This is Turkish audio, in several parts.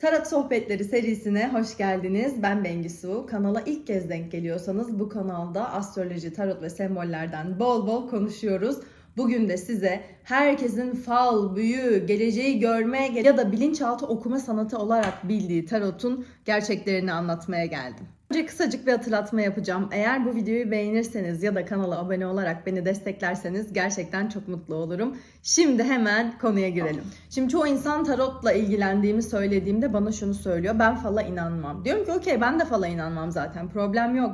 Tarot Sohbetleri serisine hoş geldiniz. Ben Bengisu. Kanala ilk kez denk geliyorsanız bu kanalda astroloji, tarot ve sembollerden bol bol konuşuyoruz. Bugün de size herkesin fal, büyü, geleceği görme ya da bilinçaltı okuma sanatı olarak bildiği tarotun gerçeklerini anlatmaya geldim. Önce kısacık bir hatırlatma yapacağım. Eğer bu videoyu beğenirseniz ya da kanala abone olarak beni desteklerseniz gerçekten çok mutlu olurum. Şimdi hemen konuya girelim. Şimdi çoğu insan tarotla ilgilendiğimi söylediğimde bana şunu söylüyor. Ben fala inanmam. Diyorum ki okey ben de fala inanmam zaten. Problem yok.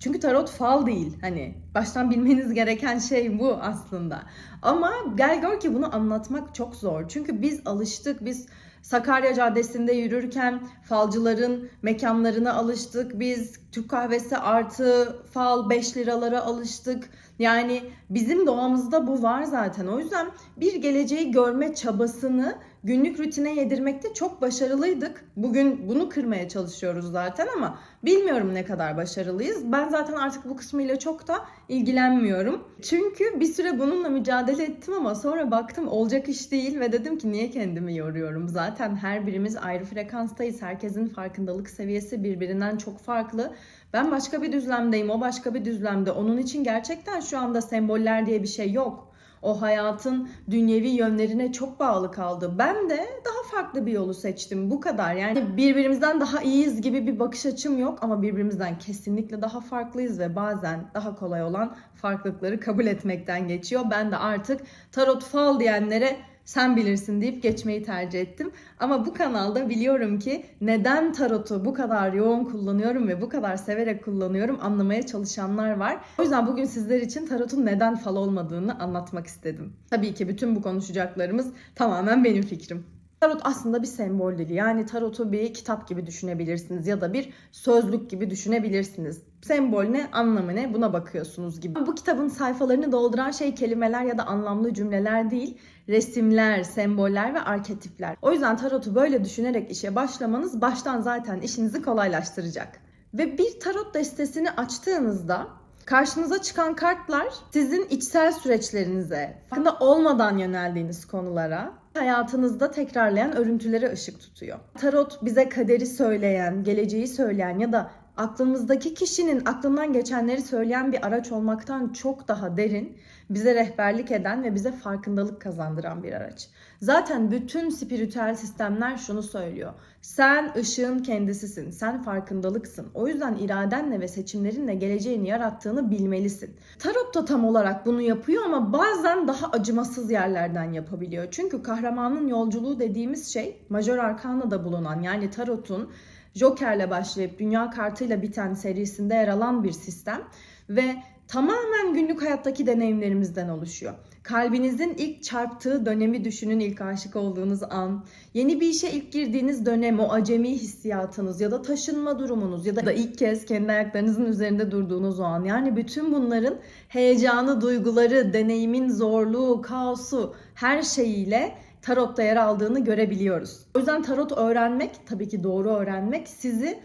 Çünkü tarot fal değil. Hani baştan bilmeniz gereken şey bu aslında. Ama gel gör ki bunu anlatmak çok zor. Çünkü biz alıştık. Biz Sakarya Caddesi'nde yürürken falcıların mekanlarına alıştık. Biz Türk kahvesi artı fal 5 liralara alıştık. Yani bizim doğamızda bu var zaten. O yüzden bir geleceği görme çabasını günlük rutine yedirmekte çok başarılıydık. Bugün bunu kırmaya çalışıyoruz zaten ama bilmiyorum ne kadar başarılıyız. Ben zaten artık bu kısmıyla çok da ilgilenmiyorum. Çünkü bir süre bununla mücadele ettim ama sonra baktım olacak iş değil ve dedim ki niye kendimi yoruyorum? Zaten her birimiz ayrı frekanstayız. Herkesin farkındalık seviyesi birbirinden çok farklı. Ben başka bir düzlemdeyim, o başka bir düzlemde. Onun için gerçekten şu anda semboller diye bir şey yok. O hayatın dünyevi yönlerine çok bağlı kaldı. Ben de daha farklı bir yolu seçtim. Bu kadar. Yani birbirimizden daha iyiyiz gibi bir bakış açım yok ama birbirimizden kesinlikle daha farklıyız ve bazen daha kolay olan farklılıkları kabul etmekten geçiyor. Ben de artık tarot fal diyenlere sen bilirsin deyip geçmeyi tercih ettim. Ama bu kanalda biliyorum ki neden tarotu bu kadar yoğun kullanıyorum ve bu kadar severek kullanıyorum anlamaya çalışanlar var. O yüzden bugün sizler için tarotun neden fal olmadığını anlatmak istedim. Tabii ki bütün bu konuşacaklarımız tamamen benim fikrim. Tarot aslında bir sembol dili. Yani tarotu bir kitap gibi düşünebilirsiniz ya da bir sözlük gibi düşünebilirsiniz. Sembol ne, anlamı ne buna bakıyorsunuz gibi. Bu kitabın sayfalarını dolduran şey kelimeler ya da anlamlı cümleler değil, resimler, semboller ve arketipler. O yüzden tarotu böyle düşünerek işe başlamanız baştan zaten işinizi kolaylaştıracak. Ve bir tarot destesini açtığınızda Karşınıza çıkan kartlar sizin içsel süreçlerinize, farkında olmadan yöneldiğiniz konulara, hayatınızda tekrarlayan örüntülere ışık tutuyor. Tarot bize kaderi söyleyen, geleceği söyleyen ya da aklımızdaki kişinin aklından geçenleri söyleyen bir araç olmaktan çok daha derin, bize rehberlik eden ve bize farkındalık kazandıran bir araç. Zaten bütün spiritüel sistemler şunu söylüyor. Sen ışığın kendisisin, sen farkındalıksın. O yüzden iradenle ve seçimlerinle geleceğini yarattığını bilmelisin. Tarot da tam olarak bunu yapıyor ama bazen daha acımasız yerlerden yapabiliyor. Çünkü kahramanın yolculuğu dediğimiz şey Major Arkana'da bulunan yani tarotun Joker'le başlayıp dünya kartıyla biten serisinde yer alan bir sistem ve tamamen günlük hayattaki deneyimlerimizden oluşuyor. Kalbinizin ilk çarptığı dönemi düşünün ilk aşık olduğunuz an. Yeni bir işe ilk girdiğiniz dönem o acemi hissiyatınız ya da taşınma durumunuz ya da ilk kez kendi ayaklarınızın üzerinde durduğunuz o an. Yani bütün bunların heyecanı, duyguları, deneyimin zorluğu, kaosu her şeyiyle tarotta yer aldığını görebiliyoruz. O yüzden tarot öğrenmek, tabii ki doğru öğrenmek sizi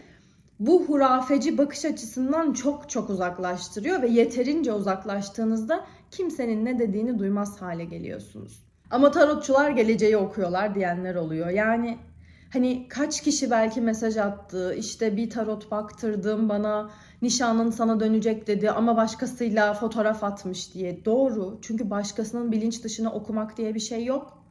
bu hurafeci bakış açısından çok çok uzaklaştırıyor ve yeterince uzaklaştığınızda kimsenin ne dediğini duymaz hale geliyorsunuz. Ama tarotçular geleceği okuyorlar diyenler oluyor. Yani hani kaç kişi belki mesaj attı, işte bir tarot baktırdım bana nişanın sana dönecek dedi ama başkasıyla fotoğraf atmış diye. Doğru çünkü başkasının bilinç dışına okumak diye bir şey yok.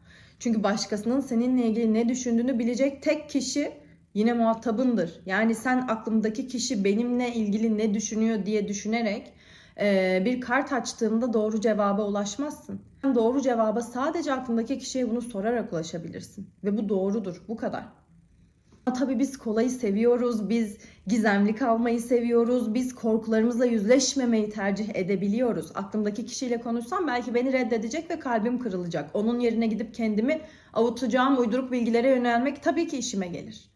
Çünkü başkasının seninle ilgili ne düşündüğünü bilecek tek kişi yine muhatabındır. Yani sen aklımdaki kişi benimle ilgili ne düşünüyor diye düşünerek e, bir kart açtığında doğru cevaba ulaşmazsın. Doğru cevaba sadece aklındaki kişiye bunu sorarak ulaşabilirsin. Ve bu doğrudur. Bu kadar. Tabii biz kolayı seviyoruz, biz gizemli kalmayı seviyoruz, biz korkularımızla yüzleşmemeyi tercih edebiliyoruz. Aklımdaki kişiyle konuşsam belki beni reddedecek ve kalbim kırılacak. Onun yerine gidip kendimi avutacağım uyduruk bilgilere yönelmek tabii ki işime gelir.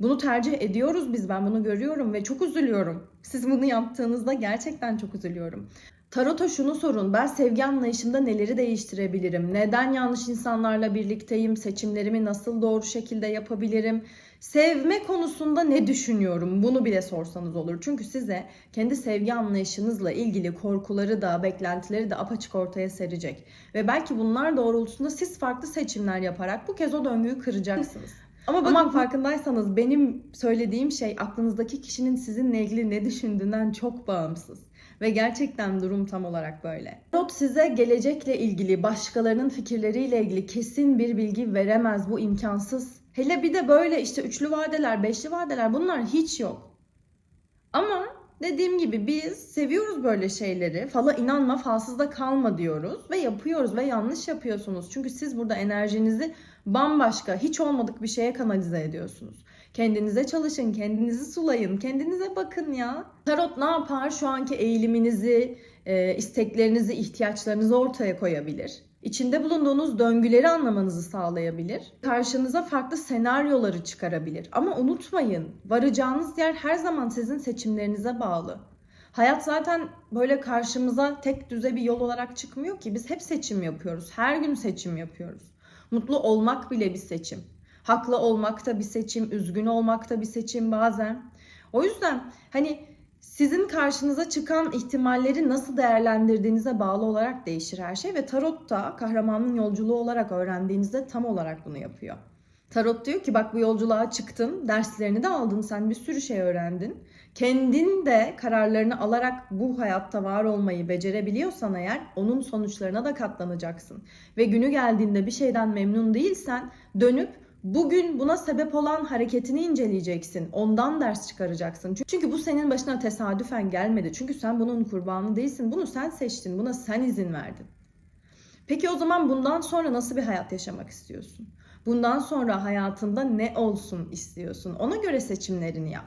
Bunu tercih ediyoruz biz, ben bunu görüyorum ve çok üzülüyorum. Siz bunu yaptığınızda gerçekten çok üzülüyorum. Tarot'a şunu sorun. Ben sevgi anlayışımda neleri değiştirebilirim? Neden yanlış insanlarla birlikteyim? Seçimlerimi nasıl doğru şekilde yapabilirim? Sevme konusunda ne düşünüyorum? Bunu bile sorsanız olur. Çünkü size kendi sevgi anlayışınızla ilgili korkuları da, beklentileri de apaçık ortaya serecek. Ve belki bunlar doğrultusunda siz farklı seçimler yaparak bu kez o döngüyü kıracaksınız. Ama bakın farkındaysanız benim söylediğim şey aklınızdaki kişinin sizinle ilgili ne düşündüğünden çok bağımsız. Ve gerçekten durum tam olarak böyle. Tarot size gelecekle ilgili, başkalarının fikirleriyle ilgili kesin bir bilgi veremez. Bu imkansız. Hele bir de böyle işte üçlü vadeler, beşli vadeler bunlar hiç yok. Ama dediğim gibi biz seviyoruz böyle şeyleri. Fala inanma, falsızda kalma diyoruz ve yapıyoruz ve yanlış yapıyorsunuz. Çünkü siz burada enerjinizi bambaşka, hiç olmadık bir şeye kanalize ediyorsunuz. Kendinize çalışın, kendinizi sulayın, kendinize bakın ya. Tarot ne yapar? Şu anki eğiliminizi, e, isteklerinizi, ihtiyaçlarınızı ortaya koyabilir. İçinde bulunduğunuz döngüleri anlamanızı sağlayabilir. Karşınıza farklı senaryoları çıkarabilir. Ama unutmayın, varacağınız yer her zaman sizin seçimlerinize bağlı. Hayat zaten böyle karşımıza tek düze bir yol olarak çıkmıyor ki. Biz hep seçim yapıyoruz. Her gün seçim yapıyoruz. Mutlu olmak bile bir seçim. Haklı olmak da bir seçim, üzgün olmak da bir seçim bazen. O yüzden hani sizin karşınıza çıkan ihtimalleri nasıl değerlendirdiğinize bağlı olarak değişir her şey ve tarot da kahramanın yolculuğu olarak öğrendiğinizde tam olarak bunu yapıyor. Tarot diyor ki bak bu yolculuğa çıktın, derslerini de aldın, sen bir sürü şey öğrendin. Kendin de kararlarını alarak bu hayatta var olmayı becerebiliyorsan eğer onun sonuçlarına da katlanacaksın. Ve günü geldiğinde bir şeyden memnun değilsen dönüp Bugün buna sebep olan hareketini inceleyeceksin. Ondan ders çıkaracaksın. Çünkü bu senin başına tesadüfen gelmedi. Çünkü sen bunun kurbanı değilsin. Bunu sen seçtin. Buna sen izin verdin. Peki o zaman bundan sonra nasıl bir hayat yaşamak istiyorsun? Bundan sonra hayatında ne olsun istiyorsun? Ona göre seçimlerini yap.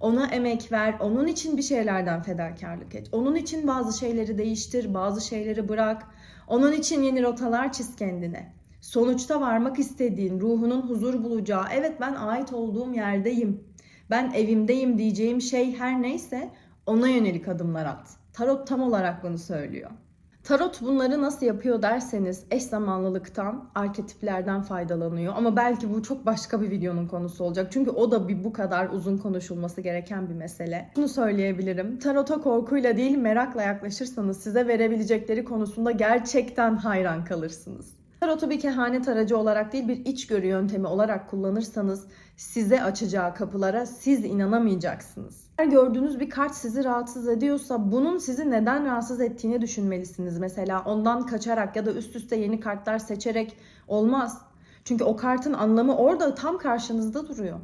Ona emek ver, onun için bir şeylerden fedakarlık et. Onun için bazı şeyleri değiştir, bazı şeyleri bırak. Onun için yeni rotalar çiz kendine. Sonuçta varmak istediğin, ruhunun huzur bulacağı, evet ben ait olduğum yerdeyim, ben evimdeyim diyeceğim şey her neyse ona yönelik adımlar at. Tarot tam olarak bunu söylüyor. Tarot bunları nasıl yapıyor derseniz eş zamanlılıktan, arketiplerden faydalanıyor. Ama belki bu çok başka bir videonun konusu olacak. Çünkü o da bir bu kadar uzun konuşulması gereken bir mesele. Bunu söyleyebilirim. Tarota korkuyla değil merakla yaklaşırsanız size verebilecekleri konusunda gerçekten hayran kalırsınız. Tarotu bir kehanet aracı olarak değil bir içgörü yöntemi olarak kullanırsanız size açacağı kapılara siz inanamayacaksınız. Eğer gördüğünüz bir kart sizi rahatsız ediyorsa bunun sizi neden rahatsız ettiğini düşünmelisiniz. Mesela ondan kaçarak ya da üst üste yeni kartlar seçerek olmaz. Çünkü o kartın anlamı orada tam karşınızda duruyor.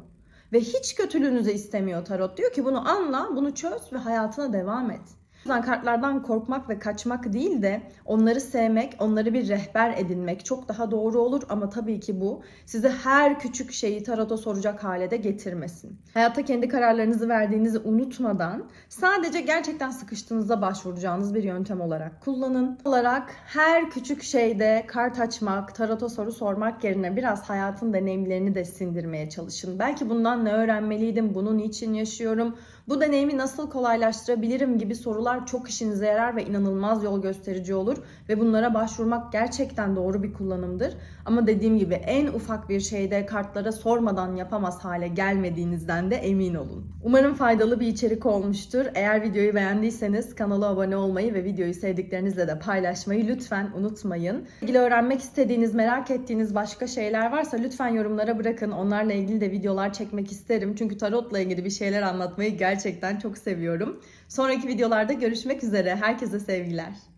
Ve hiç kötülüğünüzü istemiyor tarot. Diyor ki bunu anla, bunu çöz ve hayatına devam et kartlardan korkmak ve kaçmak değil de onları sevmek, onları bir rehber edinmek çok daha doğru olur ama tabii ki bu size her küçük şeyi tarota soracak hale de getirmesin. Hayatta kendi kararlarınızı verdiğinizi unutmadan sadece gerçekten sıkıştığınızda başvuracağınız bir yöntem olarak kullanın. Olarak her küçük şeyde kart açmak, tarota soru sormak yerine biraz hayatın deneyimlerini de sindirmeye çalışın. Belki bundan ne öğrenmeliydim, bunu niçin yaşıyorum, bu deneyimi nasıl kolaylaştırabilirim gibi sorular çok işinize yarar ve inanılmaz yol gösterici olur ve bunlara başvurmak gerçekten doğru bir kullanımdır. Ama dediğim gibi en ufak bir şeyde kartlara sormadan yapamaz hale gelmediğinizden de emin olun. Umarım faydalı bir içerik olmuştur. Eğer videoyu beğendiyseniz kanala abone olmayı ve videoyu sevdiklerinizle de paylaşmayı lütfen unutmayın. İlgili öğrenmek istediğiniz, merak ettiğiniz başka şeyler varsa lütfen yorumlara bırakın. Onlarla ilgili de videolar çekmek isterim. Çünkü tarotla ilgili bir şeyler anlatmayı gerçekten çok seviyorum. Sonraki videolarda görüşmek üzere. Herkese sevgiler.